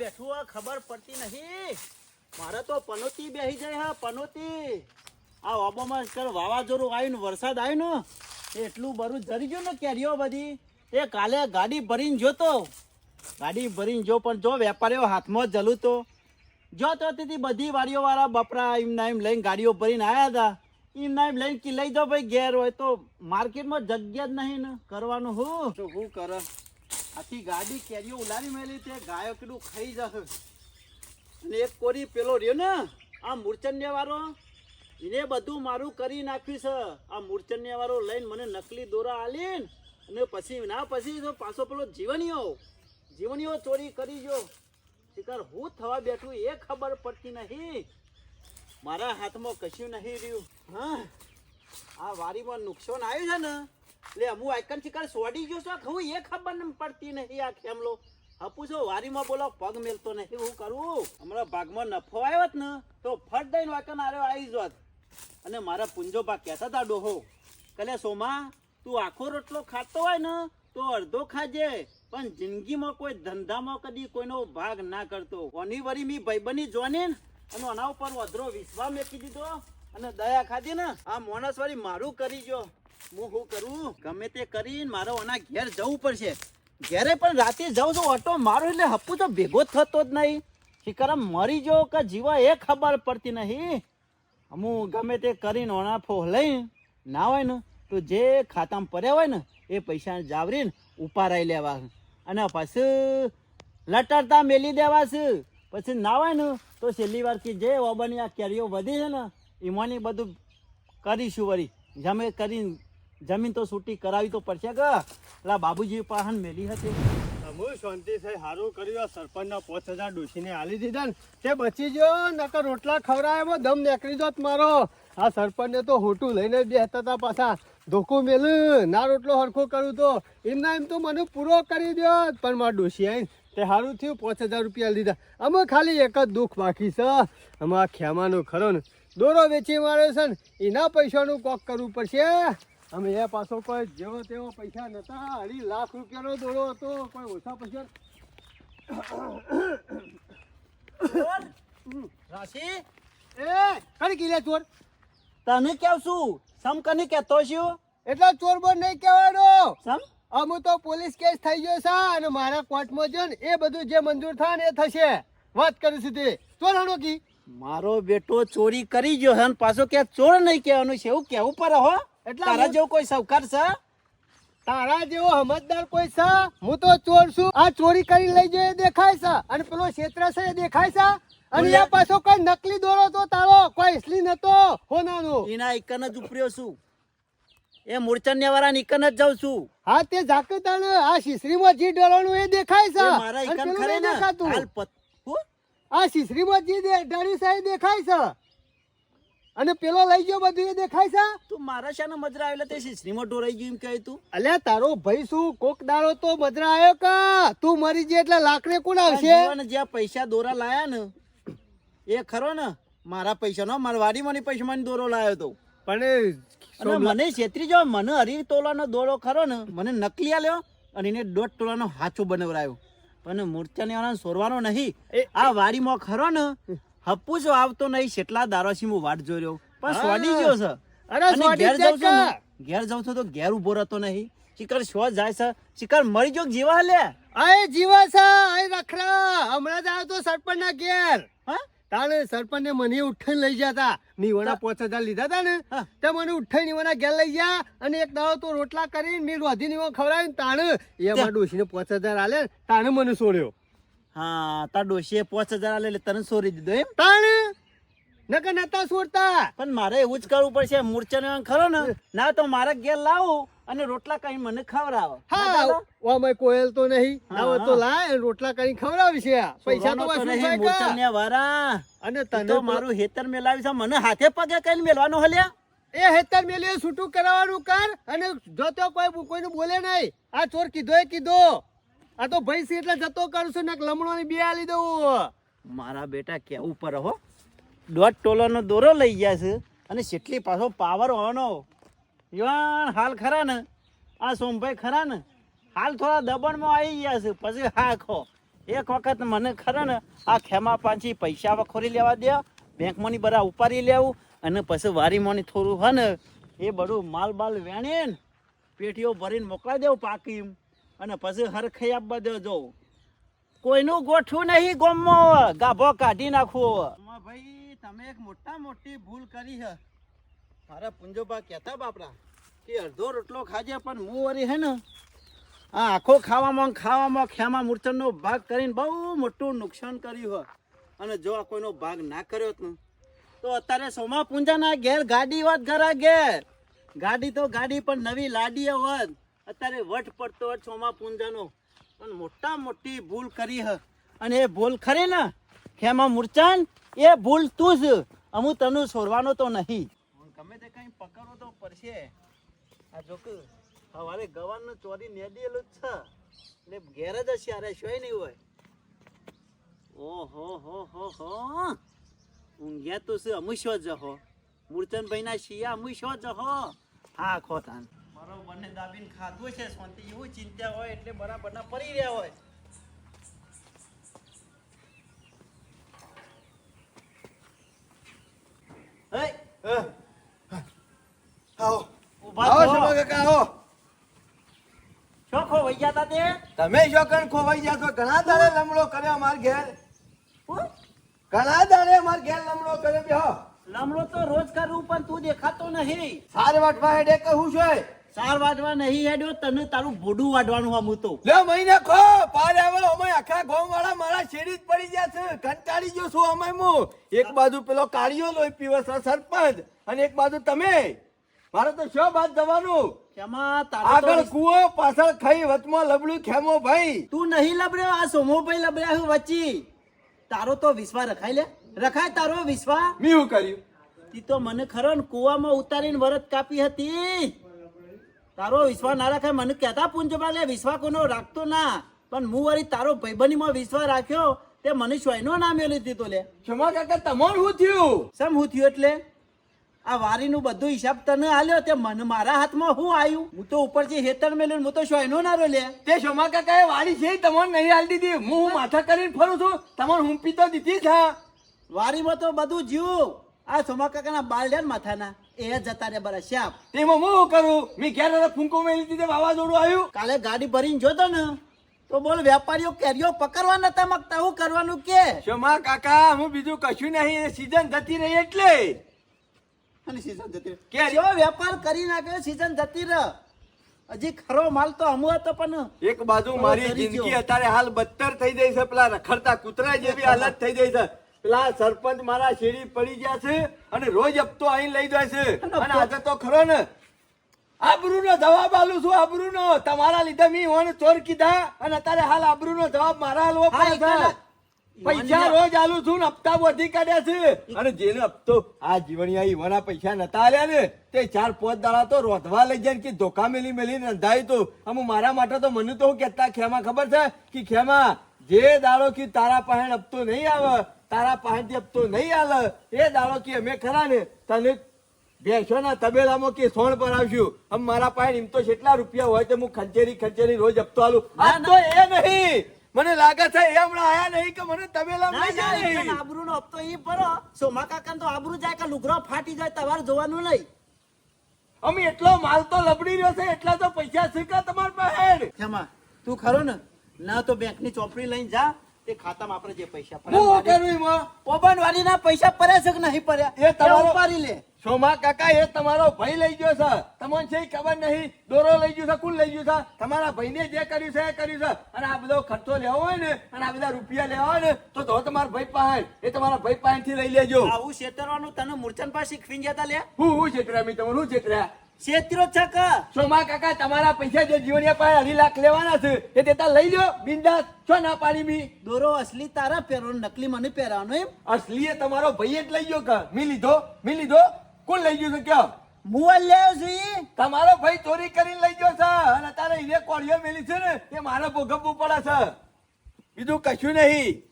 બેઠું આ ખબર પડતી નહીં. મારે તો પનોતી બેહી જાય હા, પનોતી. આ ઓબામાં કર વાવાઝોડું આવ્યું વરસાદ આવ્યો ને, એટલું બરું જરી ગયું ને કેરીઓ બધી. એ કાલે ગાડી ભરીને જોતો. ગાડી ભરીને જો, પણ જો વેપારીઓ હાથમાં જલું તો. જો તો તેથી બધી વાડીઓ વાળા બપરા એમ ના એમ લઈને ગાડીઓ ભરીને આવ્યા હતા. એમ ના એમ લઈને લઈ જાઓ ભાઈ ઘેર હોય તો માર્કેટમાં જગ્યા જ નહીં ને, કરવાનું હું? શું કરે? આખી ગાડી કેરીઓ ઉલારી મેલી તે ગાયો કેટલું ખાઈ જશે. અને એક કોરી પેલો રહ્યો ને, આ મૂર્ચન્ય વાળો એને બધું મારું કરી નાખ્યું છે. આ મૂર્ચન્ય વાળો લઈને મને નકલી દોરા આલીને અને પછી, ના પછી પાછો પેલો જીવણીઓ જીવણીઓ ચોરી કરી જો શિકાર, હું થવા બેઠું એ ખબર પડતી નહીં. મારા હાથમાં કશું નહીં રહ્યું. હા, આ વારીમાં નુકસાન આવ્યું છે ને એટલે હું આઈકન શિકાર સોડી ગયો છો, હું એ ખબર ન પડતી નહીં આ ખેમલો. હપુ છો, વારીમાં બોલો પગ મેલતો નહીં. હું કરું? હમણાં ભાગમાં નફો આવ્યો ને, તો ફટ દઈને વાકન આર્યો આવી જોત અને મારા પુંજો ભાગ કહેતા હતા, ડોહો, કલે સોમા, તું આખો રોટલો ખાતો હોય ને, તો અડધો ખાજે. પણ જિંદગીમાં કોઈ ધંધામાં કદી કોઈનો ભાગ ના કરતો. કોની વરી મી ભાઈબની જોને ને, અને આના ઉપર વધરો વિશ્વા મેકી દીધો. અને દયા ખાધી ને, આ માણસ વળી મારું કરી જો હું શું કરું? ગમે તે કરીને મારો આના ઘેર જવું પડશે. ઘેરે પણ રાતે જાઉં છું, ઓટો મારો એટલે હપ્પુ તો ભેગો થતો જ નહીં. શિકારામ મરી જો કે જીવા એ ખબર પડતી નહીં. હું ગમે તે કરીને ઓનાફો લઈને ના હોય ને, તો જે ખાતામાં પડ્યા હોય ને, એ પૈસા જાવરીને ઉપારાઈ લેવા. અને પછી લટરતા મેલી દેવા છે. પછી ના હોય ને, તો છેલ્લી વાર જે ઓબની આ કેરીઓ વધી છે ને, એમાંની બધું કરીશું વળી. જમે કરીને જમીન તો છૂટી કરાવી તો પડશે કે પેલા બાબુજી પાહન મેલી હતી. અમુ શાંતિ થઈ સારું કર્યું. આ સરપંચના પાંચ હજાર ડોસીને આલી દીધા ને. તે બચી ગયો, નકર રોટલા ખવડાવે દમ નીકળી જોત મારો. આ સરપંચને તો હોટું લઈને બેસતા હતા પાછા. ધોકું મેલું ના રોટલો હરખો કરું તો. એમના એમ તો મને પૂરો કરી દો પણ મારા ડોસી આવીને તે સારું થયું, પાંચ હજાર રૂપિયા લીધા. અમે ખાલી એક જ દુઃખ બાકી છે. અમે આ ખરો ને, દોરો વેચી માર્યો છે ને, એના પૈસાનું કોક કરવું પડશે. અમે એ પાછો કોઈ જેવો તેવો પૈસા નતા. અઢી લાખ રૂપિયાનો દોડો હતો કોઈ ઓછા પૈસા રાશી? એ કઈ કિલે ચોર. તને કેવ છું? સમ કને કેતો છું? એટલે ચોર બોર નહીં કહેવાનો. સમ? અમુ તો પોલીસ કેસ થઈ ગયો છે અને મારા કોર્ટમાં જો ને એ બધું જે મંજૂર થાય ને એ થશે. વાત કરું છું તે ચોર હાણો કી. મારો બેટો ચોરી કરી ગયો છે અને પાછો કે ચોર નહીં કહેવાનું છે? એવું કેવું પડે હો. એટલે તારા જેવો કોઈ સૌકાર છે? તારા જેવો સમજદાર કોઈ છે? હું તો ચોર છું. આ ચોરી કરી લઈ જાય દેખાય છે. અને પેલો ક્ષેત્ર છે એ દેખાય છે? અને એ પાછો કોઈ નકલી દોરો તો તારો કોઈ ઇસલી નતો હોનાનો. એના એકન જ ઉપર્યો છું. એ મૂર્છન્ય વાળા એકન જ જાઉં છું. હા તે ઝાકતાને આ શીશરીમાં જી ડરવાનું એ દેખાય છે. મારા એકન ખરે ને. હાલ આ શીશરીમાં જી ડરી છે એ દેખાય છે. અને પેલો લઈ ગયો બધું એ દેખાય છે? તું મારા શાના મજરા આવેલા તે શ્રીમાં ઢોરાઈ ગયું એમ કહે તું. અલ્યા તારો ભાઈ શું કોક દાડો તો મજરા આવ્યો કા? તું મરી જે એટલે લાકડે કોણ આવશે? અને જ્યાં પૈસા દોરા લાયા ને એ ખરો ને મારા પૈસા નો મારા વાડીમાંની પૈસા મને દોરો લાયો તો. પણ મને છેતરી જો મને હરી તોલાનો દોરો ખરો ને મને નકલી આલ્યો અને એને દોઢ તોલાનો હાચો બનાવરાયો પણ વાળા સોરવાનો નહીં. આ વાડીમાં ખરો ને હપ્પુ જો આવતો નહીં કેટલા દારોથી હું વાટ જોઈ રહ્યો. પણ સોડી ગયો છે. અરે સોડી ઘેર જાઉં. ઘેર જાઉં છું તો ઘેર ઊભો રહેતો નહીં. ચિકર શો જાય છે? ચિકર મરી જો જીવા લે? આય જીવા છે. આય રખડા. હમણાં જ આવ્યો તો સરપંચ ના ઘેર. હા? તાણે સરપંચ ને મને ઉઠાઈ લઈ ગયા તા નીવાના પાંચ હજાર લીધા તા ને. તે મને ઉઠાઈ નીવાના ઘેર લઈ ગયા અને એક દાડો તો રોટલા કરીને મીઠ વાધી નીવા ખવડાવીને તાણે એ અમારા ડોશીને પાંચ હજાર આલે તાણે મને છોડ્યો હા તાર ડોશીએ પાંચ હજાર આલે એટલે તને સોરી દીધો એમ? તાણે? નકર નતા છોડતા પણ મારે એવું જ કરવું પડશે મૂર્છાને ખરો ને? ના તો મારા ઘેર લાવો અને રોટલા કઈ મને ખવડાવો. હા ઓમાં કોયલ તો નહીં. ના તો. લાય રોટલા કઈ ખવડાવી છે પૈસા તો વસૂલ થાય? મૂર્છાને વારા. અને તને મારું હેતર મેલાવી છે. મને હાથે પગે કઈ મેલવાનો હલ્યા? એ હેતર મેલીએ છૂટું કરાવવાનું કર અને જો તો કોઈ કોઈનું બોલે નહીં. આ ચોર કીધો એ કીધો. આ તો ભાઈ છે એટલે જતો કરશું ને લમણો ની બે આલી દઉં મારા બેટા કેવું પર હો? દોઢ ટોલાનો દોરો લઈ ગયા છે અને જેટલી પાછો પાવર હોવાનો યુવાન, હાલ ખરા ને? આ સોમભાઈ ખરા ને? હાલ થોડા દબણમાં આવી ગયા છે. પછી હાખો એક વખત મને ખરા ને, આ ખેમા પાંચી પૈસા વખોરી લેવા દે, બેંકમાંની બધા ઉપાડી લેવું અને પછી વારીમાંની થોડું હોય ને એ બધું માલ બાલ વેણીને પેટીઓ ભરીને મોકલાવી દેવું પાકી અને પછી હરખાઈ આપવા દેજો કોઈનું ગોઠવું નહીં ગોમમાં ગાભો કાઢી નાખવો. ભાઈ, તમે એક મોટા મોટી ભૂલ કરી છે મારા પુંજોબા કહેતા બાપરા કે અડધો રોટલો ખાજે પણ હું વરી હે ને આ આખો ખાવામાં ખાવામાં ખેમા મૂર્છનનો ભાગ કરીને બહુ મોટું નુકસાન કર્યું હોય અને જો આ કોઈનો ભાગ ના કર્યો તો અત્યારે સોમા પૂંજાના ઘેર ગાડી હોત ઘરા ઘેર. ગાડી તો ગાડી પણ નવી લાડી હોત. અત્યારે વટ પડતો હોય ચોમા પૂંજાનો. પણ મોટા મોટી ભૂલ કરી હ. અને એ ભૂલ ખરી ને, ખેમા મૂર્છન, એ ભૂલ તું જ. અમુ તને છોડવાનો તો નહીં. ગમે તે કઈ પકડવો તો પડશે. આ જો કે સવારે ગવાનું ચોરી નેડેલું જ છે. એટલે ઘેર જ હશે અરે શોય નહીં હોય. ઓહો, હો હો હો. ઊંઘ્યા તો છે અમુશો જહો? હો મૂર્તનભાઈ ના શિયા અમુશો જ હો હા ખો બંને દાબીને ખાધું છે શાંતિ. એવું ચિંતા હોય એટલે બરાબર ના પડી રહ્યા હોય. તમે કણ ખોવાઈ ગયા છો? ઘણા દાડે લમડો કર્યો માર ઘેર? ઘણા દાડે માર ઘેર લમડો કર્યો બેહો તો રોજ કરું પણ તું દેખાતો નહીં. સારી વાટવા હેડે કહું છું ચાર વાઢવા નહીં હેડ્યો તને તારું ભોડું વાટવાનું આમ તો. લે મહિને ખો પાર આવેલો અમે આખા ગામ વાળા મારા શેરી જ પડી ગયા છે. કંટાળી ગયો છું અમે હું. એક બાજુ પેલો કાળિયો લોહી પીવે છે સરપંચ અને એક બાજુ તમે. મારે તો શો બાદ જવાનું? કેમાં તારો આગળ કુવો પાછળ ખાઈ વચમાં લબડું ખેમો ભાઈ. તું નહીં લબડ્યો આ સોમો ભાઈ લબડ્યા હું વચ્ચી. તારો તો વિશ્વા રખાય લે. રખાય તારો વિશ્વા મેં કર્યું? તી તો મને ખરો ને કુવામાં ઉતારીને વરત કાપી હતી. તારો વિશ્વા ના રાખાય મને કહેતા પૂંજબા લે વિશ્વા કોનો રાખતો ના. પણ હું વળી તારો ભાઈબંધીમાં વિશ્વા રાખ્યો તે મને સ્વયનો નામ મેળવી દીધો લે. ક્ષમા કાકા તમારું શું થયું? સમ હું થયું એટલે? આ વારીનું બધું હિસાબ તને આલ્યો તે મને મારા હાથમાં હું આવ્યું હું તો ઉપરથી હેતર મેલ્યું હું તો સ્વાયનો ના રો લે. તે ક્ષમા કાકા એ વારી છે તમને નહીં હાલ દીધી. હું માથા કરીને ફરું છું તમને હું પીતો દીધી છે. વારીમાં તો બધું જીવ. આ સોમા કાકાના બાલ માથાના. એ જતા રે બરા શ્યાપ તેમાં હું કરું? મેં ઘેર હવે ફૂંકો મેલી દીધે વાવાઝોડું આવ્યું. કાલે ગાડી ભરીને જોતો ને તો બોલ વેપારીઓ કેરીઓ પકડવા નતા માંગતા હું કરવાનું કે? શમા કાકા હું બીજું કશું નહીં સીઝન જતી રહી એટલે. અને season જતી રહી. વેપાર કરી નાખ્યો સીઝન જતી રહ. હજી ખરો માલ તો અમુ હતો પણ એક બાજુ મારી જિંદગી અત્યારે હાલ બદતર થઈ ગઈ છે પેલા રખડતા કૂતરા જેવી હાલત થઈ ગઈ છે. પેલા સરપંચ મારા શેરી પડી ગયા છે અને રોજ હપ્તો અહીં લઈ જાય છે. અને આજે તો ખરો ને. આબરૂનો જવાબ આલું છું આબરૂનો. તમારા લીધે મી ઈવોને ચોર કીધા અને અત્યારે હાલ આબરૂનો જવાબ મારા હાલવો પડે પૈસા રોજ આલું છું ને હપ્તા વધી કાઢ્યા છે. અને જેને હપ્તો આ જીવણિયા ઈવાના પૈસા નતા આલ્યા ને તે ચાર પાંચ દાડા તો રોધવા લઈ જાય કે ધોકા મેલી મેલી નંધાય તો. અમુ મારા માટે તો મને તો હું કહેતા ખેમા ખબર છે કે ખેમા જે દાડો કે તારા પાસે હપ્તો નહીં આવે તારા પાંચ હપ્તો નહીં આલ એ દાડો કે અમે ખરા ને તને ભેંસોના તબેલામાં કે સોણ પર આવશું. આમ મારા પાસે એમ તો કેટલા રૂપિયા હોય તો હું ખંચેરી ખંચેરી રોજ હપ્તો આલું. આ તો એ નહીં. મને લાગે છે એ હમણાં આયા નહીં કે મને તબેલા ના, ના, આબરૂ નો હપ્તો ઈ ભરો. સોમા કાકા તો આબરૂ જાય કે લુગરો ફાટી જાય તમારે જોવાનું નહીં. અમે એટલો માલ તો લબડી રહ્યો છે એટલા તો પૈસા શીખા તમારા પાસે? એમાં તું ખરો ને? ના તો બેંકની ચોપડી લઈને જા તે ખાતામાં આપણે જે પૈસા હું કરું એમાં? પોબન વાળીના પૈસા પડ્યા છે કે નહીં પડ્યા? એ તમારો- ઉપાડી લે. સોમા કાકા એ તમારો ભાઈ લઈ ગયો છે. તમને છે ખબર નહીં. દોરો લઈ ગયો છે કુલ લઈ ગયું છે. તમારા ભાઈને જે કર્યું છે એ કર્યું છે. અને આ બધો ખર્ચો લેવો હોય ને અને આ બધા રૂપિયા લેવા હોય ને તો તો તમારા ભાઈ પાસે. એ તમારા ભાઈ પાસેથી લઈ લેજો. આવું છેતરવાનું તને મૂર્છન પાસે શીખવી જતા લે હું હું છેતર્યા મેં તમને હું છેતર્યા સોમા કાકા તમારા પૈસા જે જીવનિયા પાસે અઢી લાખ લેવાના છે એ દેતા લઈ લો બિંદાસ. છો ના પાડી બી દોરો અસલી તારા પહેરવાનો નકલી મને પહેરવાનો એમ. અસલી એ તમારો ભાઈ જ લઈ ગયો કે? મી લીધો મી લીધો? કોણ લઈ ગયું છે કયો મુઅલ લેવો જોઈએ તમારો ભાઈ ચોરી કરીને લઈ ગયો છે અને તારે એને કોળીઓ મેલી છે ને એ મારે ભોગવવું પડે છે. બીજું કશું નહીં.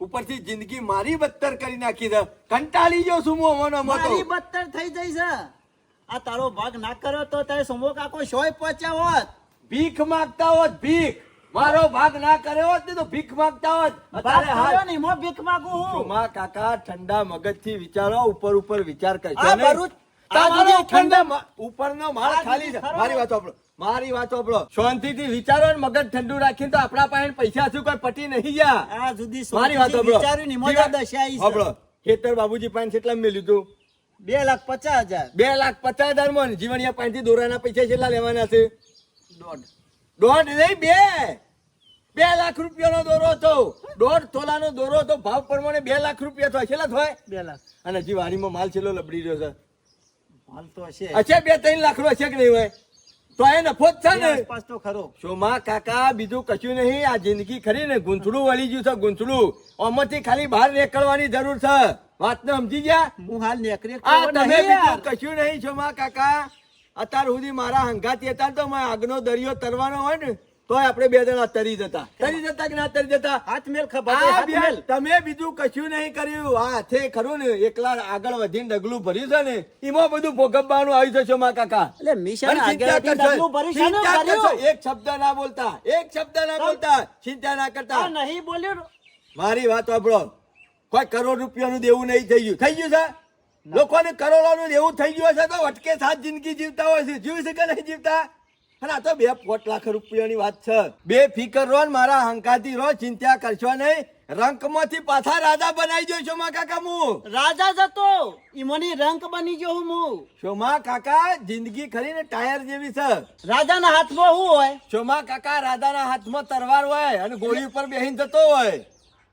ઉપરથી જિંદગી મારી બદતર કરી નાખી છે. કંટાળી ગયો છું હું મારી બત્તર બદતર થઈ જઈ છે. આ તારો ભાગ ના કર્યો તો તારે સમો કાકો સોય પહોંચ્યા હોત. ભીખ માંગતા હોત ભીખ. મારો ભાગ ના કર્યો હોત ને તો ભીખ માંગતા હોત. અત્યારે હાલ. ને મો ભીખ માંગુ હું. ચોમા કાકા ઠંડા મગજથી વિચારો ઉપર ઉપર વિચાર કરજો ને. તમારો ઠંડા મા- ઉપરનો માળ ખાલી છે. મારી વાત આપણો મારી વાત સાંભળો. શાંતિથી વિચારો ને મગજ ઠંડુ રાખીને તો આપણા પાસે પૈસા શું કોઈ પટી નહીં ગયા. આ સુધી મારી વાત. સાંભળો. ખેતર બાબુજી પાસે કેટલા મેં લીધું? બે લાખ પચાસ હજાર. બે લાખ પચાસ હજારમાં જીવણિયા પાસેથી દોરાના પૈસા કેટલા લેવાના છે? દોઢ. દોઢ નહીં બે. બે લાખ રૂપિયાનો દોરો હતો. દોઢ તોલાનો દોરો હતો. ભાવ પ્રમાણે બે લાખ રૂપિયા થાય કેટલા થાય બે લાખ. અને હજી વાડીમાં માલ છેલ્લો લબડી રહ્યો છે. માલ તો હશે. હશે બે ત્રણ લાખ નો હશે કે નહીં હોય? તો એ નફો જ છે ને? આસપાસ તો ખરો. શોમાં કાકા બીજું કશું નહીં. આ જિંદગી ખરી ને. ગૂંથડું વળી ગયું છે ગૂંથડું આમાંથી ખાલી બહાર નીકળવાની જરૂર છે. વાતને સમજી ગયા? હું હાલ નેકરી આ તમે બીજું કશું નહીં શોમા કાકા. અત્યાર સુધી મારા હંગાતી હતા તો મેં આગનો દરિયો તરવાનો હોય ને તો આપણે બે જણા તરી જતા. તરી જતા કે ના તરી જતા? હાથ મેલ ખબર તમે બીજું કશું નહીં કર્યું. આ હાથે ખરું ને એકલા આગળ વધીને ડગલું ભર્યું છે ને એમાં બધું ભોગવવાનું આવ્યું છે શોમા કાકા. એટલે મિશન? એક શબ્દ ના બોલતા એક શબ્દ ના બોલતા ચિંતા ના કરતા. નહીં બોલ્યો મારી વાત સાંભળો. કોઈ કરોડ રૂપિયાનું દેવું નહીં થઈ ગયું. થઈ ગયું છે? લોકોને કરોડોનું દેવું થઈ ગયું હશે તો અટકે સાત જિંદગી જીવતા હોય છે. જીવ છે કે નહીં જીવતા. અને આ તો બે પોટ લાખ રૂપિયાની વાત છે. બે ફિકર રો મારા હંકાતી રો ચિંતા કરશો નહીં. રંકમાંથી પાછા રાજા બનાવી જો શોમા કાકા હું. રાજા જતો ઈમોની રંક બની ગયો હું હું. શોમા કાકા જિંદગી ખરી ને ટાયર જેવી છે. રાજાના હાથમાં શું હોય? શોમા કાકા રાજાના હાથમાં તરવાર હોય અને ગોળી ઉપર બેહીને જતો હોય.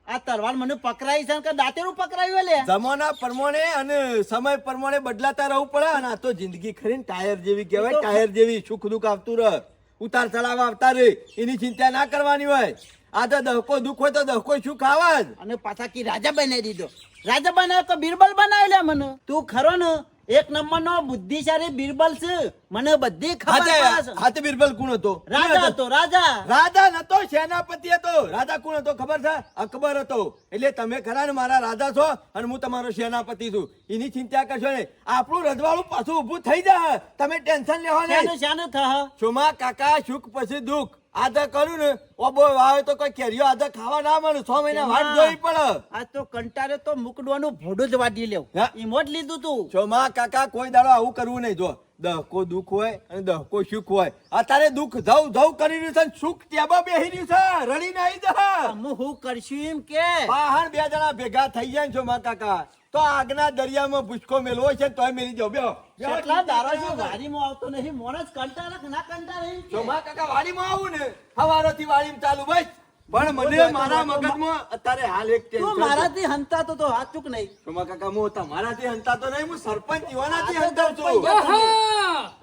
આ તરવાર મને પકડાઈ છે કે દાંતેરું પકડાયું લે જમાના પ્રમાણે અને સમય પ્રમાણે બદલાતા રહેવું પડે અને આ તો જિંદગી ખરી ટાયર જેવી કહેવાય ટાયર જેવી સુખ દુઃખ આવતું રહે. ઉતાર ચડાવ આવતા રહે એની ચિંતા ના કરવાની હોય. આ તો દહકો દુઃખ હોય તો દહકો સુખ આવે જ? અને પાછા કી રાજા બનાવી દીધો. રાજા બનાવ્યો તો બિરબલ બનાવ્યો લે મને. તું ખરો ને એક નંબર નો બુદ્ધિશાળી બિરબલ છે. મને બધી ખબર છે. હાથે બિરબલ કોણ હતો? રાજા હતો? રાજા. રાજા નતો સેનાપતિ હતો. રાજા કોણ હતો ખબર છે? અકબર હતો. એટલે તમે ખરા ને મારા રાજા છો અને હું તમારો સેનાપતિ છું. એની ચિંતા કરશો ને આપણું રજવાડું પાછું ઊભું થઈ જાય. તમે ટેન્શન લેવા નહીં. શાનું થા સોમા કાકા સુખ પછી દુઃખ? આધા કર્યું ને ઓબો વાવે તો કોઈ કેરીઓ આધા ખાવા ના મળે છ મહિના વાટ જોઈ પડે. આ તો કંટારે તો મુકડવાનું ભોડું જ વાટી લેવ. ઈમો જ લીધું તું. સોમા કાકા કોઈ દાડો આવું કરવું નહીં જો. દહકો દુઃખ હોય અને દહકો સુખ હોય. અત્યારે દુઃખ ધવ ધવ કરી રહ્યું છે સુખ ત્યાં બેહી રહ્યું છે. રડી નહીં જા. હું કરશું એમ કે? બહાર બે જણા ભેગા થઈ જાય છો માં કાકા. તો આગના દરિયામાં ભૂસકો મેલવો છે તોય મેલી જાઓ બેહો. કેટલા દાડા છે વાડીમાં આવતો નહીં મોણસ કંટાળે કે ના કંટાળે કે? સોમા કાકા વાડીમાં આવું ને? હવારોથી વાડીમાં ચાલુ બસ. પણ મને મારા મગજમાં અત્યારે હાલ એક તું ટેન્શન મારાથી હંતાતો તો હાથ ચૂક નહીં. સોમા કાકા હું તમારાથી હંતાતો નહીં હું સરપંચ યુવાનાથી હંતાવ છું.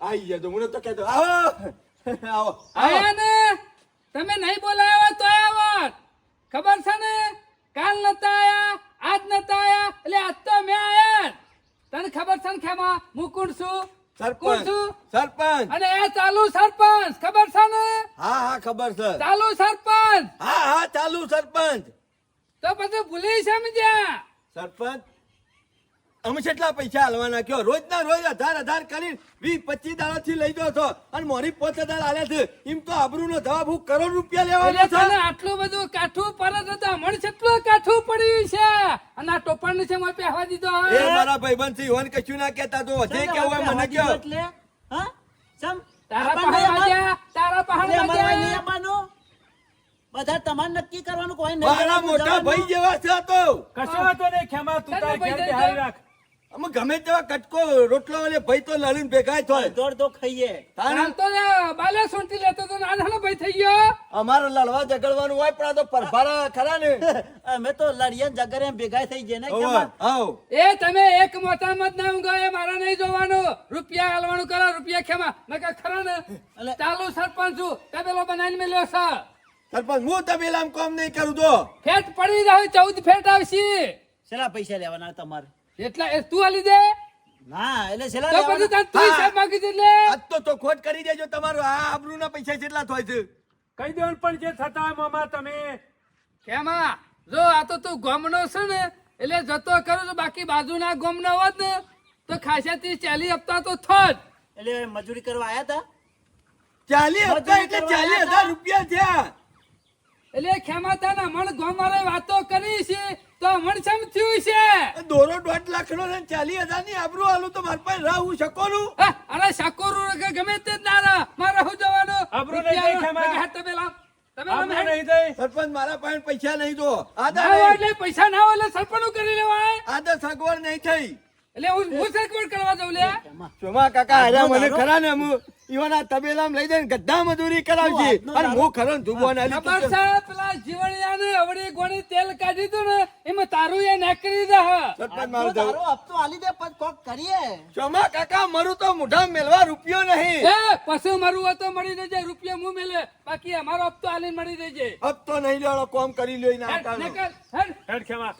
આઈ ગયા તો મને તો કહેતો. આવો. આવો. આવો. આયા ને? તમે નહીં બોલાયા તો આવો. ખબર છે ને? કાલ નતા આયા આજ નતા આયા એટલે આજ તો મેં. તને ખબર છે ને ખેમા? હું કોણ છું? સરપંચ. છું? સરપંચ. અને એ ચાલુ સરપંચ ખબર છે ને? હા હા ખબર છે. ચાલુ સરપંચ. હા હા ચાલુ સરપંચ. તો પછી ભૂલી સમજ્યા સરપંચ? અમે કેટલા પૈસા હાલવાના કયો રોજ ના રોજ હજાર હજાર કરી વીસ પચીસ દાડા થી લઈ છો. અને મોરી પોચ હજાર આલે છે. એમ તો આબરૂ નો જવાબ હું કરોડ રૂપિયા લેવા છે. આટલું બધું કાઠું પરત હતા. મણ કેટલું કાઠું પડ્યું છે. અને આ ટોપણ છે મારે પહેવા દીધો એ મારા ભાઈબંધ છે ઈવન કશું ના કહેતા તો જે કેવું હોય મને કયો એટલે હા? સમ તારા પહાડ તારા પહાડ. બધા તમારે નક્કી કરવાનું કોઈ નહીં મારા મોટા ભાઈ જેવા છે તો. કશું? વાતો નહીં ખેમા તું તારે ઘેર રાખ. અમે ગમે તેવા કટકો રોટલો વાલે ભાઈ તો લડીને ભેગા થાય. દોડ તો ખાઈએ. તારે તો ને બાલે સુંટી લેતો તો નાનો ભાઈ થઈ ગયો. અમારો લડવા જગડવાનું હોય પણ આ તો પરભારા ખરા ને. અમે તો લડીએ જગરે ભેગા થઈ જાય ને આવ એ તમે એક મોટા મત ના ઊંઘો એ મારે નહીં જોવાનું. રૂપિયા હાલવાનું કરો રૂપિયા ખેમા. નકર ખરા ને. એટલે- ચાલુ સરપંચ છું. તબેલો બનાવીને મેલ્યો છે. સરપંચ હું તબેલામ કામ નહીં કરું તો? ફેટ પડી રહ્યો ચૌદ ફેટ આવશે. શેના પૈસા લેવાના તમારે? એટલા એ તું આલી દે. ના એટલે છેલ્લા તો પછી તું હિસાબ માંગી દે આજ તો તો ખોટ કરી દેજો તમારું. આ આબરૂના પૈસા કેટલા થાય છે. કહી દેવાનું પણ જે થતા હોય મામા તમે. કેમાં? જો આ તો તું ગમનો છે ને એટલે જતો કરું છું. બાકી બાજુના ગમનો હોત ને તો ખાસાથી ચાલી હપ્તા તો થોત. એટલે મજૂરી કરવા આયા હતા ચાલી હપ્તા એટલે ચાલી હજાર રૂપિયા થયા. એટલે ખેમાતા ના મણ ગોમારે વાતો કરી છે. તો મણ સમ થયું છે? દોરો દોઢ લાખ નો ને ચાલીસ હજારની આબરૂ આલું તો મારા પાસે રાહ હું શકોનું અરે શકોરું કે ગમે તે જ ના રહે. મારે હું જવાનું? આબરૂ નહીં તમે લાવ. સરપંચ મારા પાસે પૈસા નહીં તો ના આદા હોય નહીં. એટલે પૈસા ના હોય એટલે સરપંચ કરી લેવાય. આદર સગવડ નહીં થઈ. એટલે હું હું સગવડ કરવા જાઉં લે. ચોમા કાકા હાર્યા મને ખરા ને હું ઈવાના તબેલામાં લઈ જઈને ગધા મજૂરી કરાવજે. અને હું ખરો ને ધુબો ને ખબર છે? પેલા જીવણિયાને અવળી ગોળી તેલ કાઢી દીધું ને એમાં તારું એ નીકળી જા સરપંચ મારું તારો હપ્તો આલી દે પછી કોક કરીએ. ચોમા કાકા મારું તો મોઢા મેલવા રૂપિયો નહીં. એ પશુ મારું હતો તો મળી દેજે રૂપિયા હું મેલે. બાકી અમારો હપ્તો આલીને મળી દેજે હપ્તો નહીં લેવાનો કોમ કરી લ્યો એના હેડ, હેડ. હેડ ખેમા.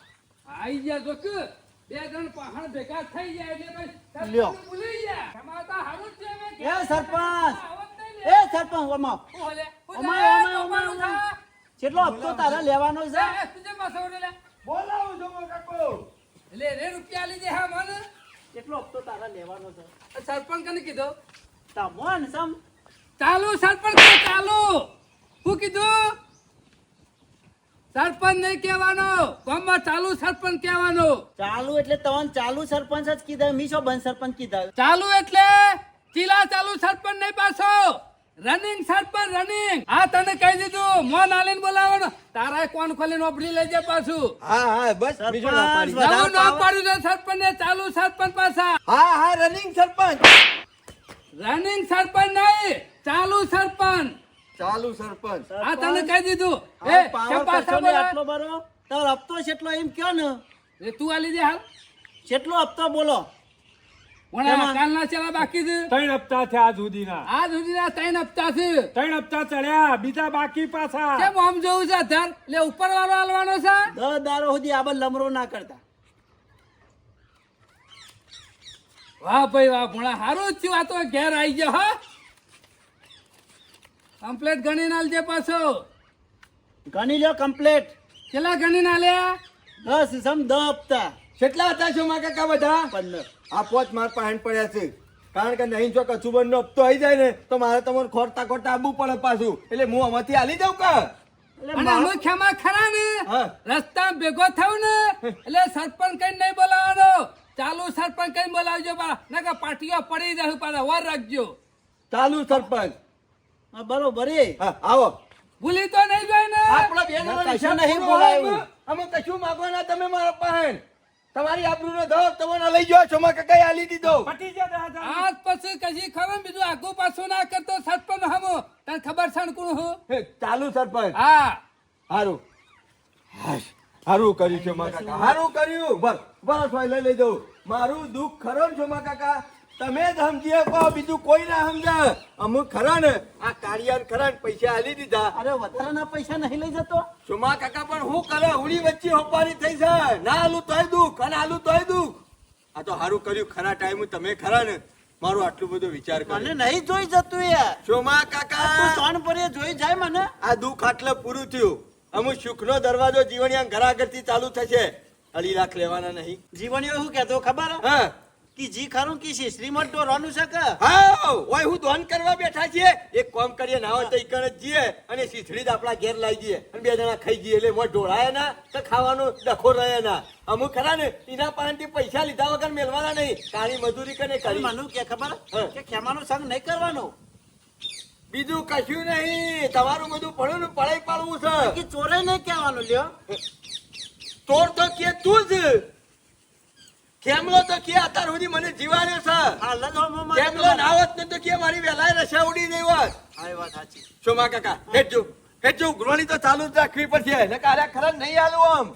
આઈ જા જો કે. બે જણ પહાણ ભેગા થઈ જાય એટલે લ્યો. ભૂલી ગયા. એમાં તો હારું છે એ સરપંચ. આવત નહીં લે. એ સરપંચ ઓમાં હું હલે? હું અમાય, જા, અમાય, તોફાન અમાય, ઉઠા. કેટલો હપ્તો તારે લેવાનો છે. જા, એ તુજે માં સવડે લે. બોલાવું ચોમા કાકો. એટલે રે રૂપિયા લીધે હા મને કેટલો હપ્તો તારે લેવાનો છે. સરપંચ કને કીધું? તમોન સમ ચાલુ સરપંચ ચાલુ. શું કીધું? સરપંચ નહીં કહેવાનો. ગામમાં ચાલુ સરપંચ કહેવાનો. ચાલુ એટલે તવન ચાલુ સરપંચ જ કીધા મીશો શું બંધ સરપંચ કીધા. ચાલુ એટલે ચીલા ચાલુ સરપંચ નહીં પાછો. રનિંગ સરપંચ રનિંગ આ તને કહી દીધું. મોન આલીને બોલાવવાનો. તારા કોણ ખોલી નોપડી લેજે પાછું. હા હા બસ. બીજો ના પાડી. નવું નામ પાડ્યું છે સરપંચ ને ચાલુ સરપંચ પાછા. હા હા રનિંગ સરપંચ. રનિંગ સરપંચ નહીં ચાલુ સરપંચ. ચાલુ સરપંચ. આ તને કહી દીધું. એ? આટલો બરો. તાર હપ્તો કેટલો એમ કયો ને? એ તું આલી દે હાલ. કેટલો હપ્તો બોલો. ત્રણ હપ્તા થયા સુધીના. આ સુધીના ત્રણ હપ્તા છે. ત્રણ હપ્તા ચડ્યા બીજા બાકી પાછા. કેમ આમ જોવું છે ધર ઉપર વાળો હાલવાનો છે. દસ દારો સુધી આબર લમરો ના કરતા. વાહ ભાઈ વાહ હારું જ થયું. આ તો ઘેર આવી ગયો હા? કમ્પ્લેટ ગણી નાલજે પાછો. ગણી લ્યો કમ્પ્લેટ કેટલા ગણી નાલ્યા દસ સમ દ હપ્તા. કેટલા હતા ચોમા કાકા બધા? પંદર. આ પોચ માર પાસે પડ્યા છે. કારણ કે નહીં જો કચુબન નો હપ્તો આવી જાય ને તો મારે તમને ખોરતા ખોરતા આવવું પડે પાછું. એટલે હું આમાંથી હાલી જાઉં કે? એટલે અને અમે ખેમા ખરા ને? રસ્તા ભેગો થયું ને એટલે સરપંચ કઈ નહીં બોલાવવાનો. ચાલુ સરપંચ કઈ બોલાવજો પાછા નકર પાટીઓ પડી જાય પાછા વાર રાખજો. ચાલુ સરપંચ. બરોબર આવો. ભૂલી તો નહીં જોઈ ને. આપણા બેન કશું નહીં બોલાયું. અમે કશું માગવાના તમે મારા પાસે. તમારી આબરૂનો ધોક તમને લઈ ગયો ચોમા કઈ આલી દીધો. પટી દાદા આજ પછી કશી ખરો બીજું આગુ પાછું ના કરતો સરપંચ હમો. તને ખબર છે ને કોણ હું? હે, ચાલુ સરપંચ. હા. હારું. હારું કર્યું છે મારા કાકા. હારું કર્યું. બસ. બસ ભાઈ લઈ લઈ દઉં મારું દુઃખ ખરો ને છો મા કાકા? તમે જ સમજી શકો બીજું કોઈ ના સમજે અમુક ખરા ને આ કાળિયાર ખરા ને પૈસા આલી દીધા. અરે વધારાના પૈસા નહીં લઈ જતો? સુમા કાકા પણ હું કરે ઉડી વચ્ચે હોપારી થઈ છે ના આલું તોય દુઃખ અને આલું તોય દુઃખ. આ તો સારું કર્યું ખરા ટાઈમ તમે ખરા ને. મારો આટલું બધો વિચાર મને કર્યો નહીં જોઈ જતું યાર તું કાકા. સોન પરે જોઈ જાય મને. આ દુઃખ આટલે પૂરું થયું. અમુક સુખનો દરવાજો જીવણિયા ઘર આગળથી ચાલુ થશે. અઢી લાખ લેવાના નહીં. જીવણીઓ શું કહેતો ખબર? હા. કે જી ખરું કે છે? શ્રીમંત ડોરવાનું છે કે? હા ઓય હું ધોન કરવા બેઠા છીએ. એક કામ કરીએ ના હોય તો ઈકણ જ જઈએ અને સીથડી આપણા ઘેર લાવી જઈએ. અને બે જણા ખાઈ જઈએ. એટલે મોં ઢોળાય ના તો ખાવાનો ડખો રહે ના. અમુક ખરા ને એના થી પૈસા લીધા વગર મેળવાના નહીં. કાળી મજૂરી કને કરી. માનું કે ખબર. કે ખેમાનો સંગ નહીં કરવાનો? બીજું કશું નહીં. તમારું બધું પડ્યું ને પડાઈ પાડવું છે. કે ચોરે નહીં કહેવાનું લ્યો. ચોર તો કે તું જ. કેમલો તો કે અત્યાર સુધી મને જીવાડ્યો છે. કેમલો ના હોત ને તો કે મારી વેલાય રસા ઉડી નહીં હોત. આ વાત સાચી. સોમા કાકા? હેઠજો હેઠજો ઉઘરાણી તો ચાલુ જ રાખવી પડશે. નકર આર્યા ખરા નહીં આલું આમ.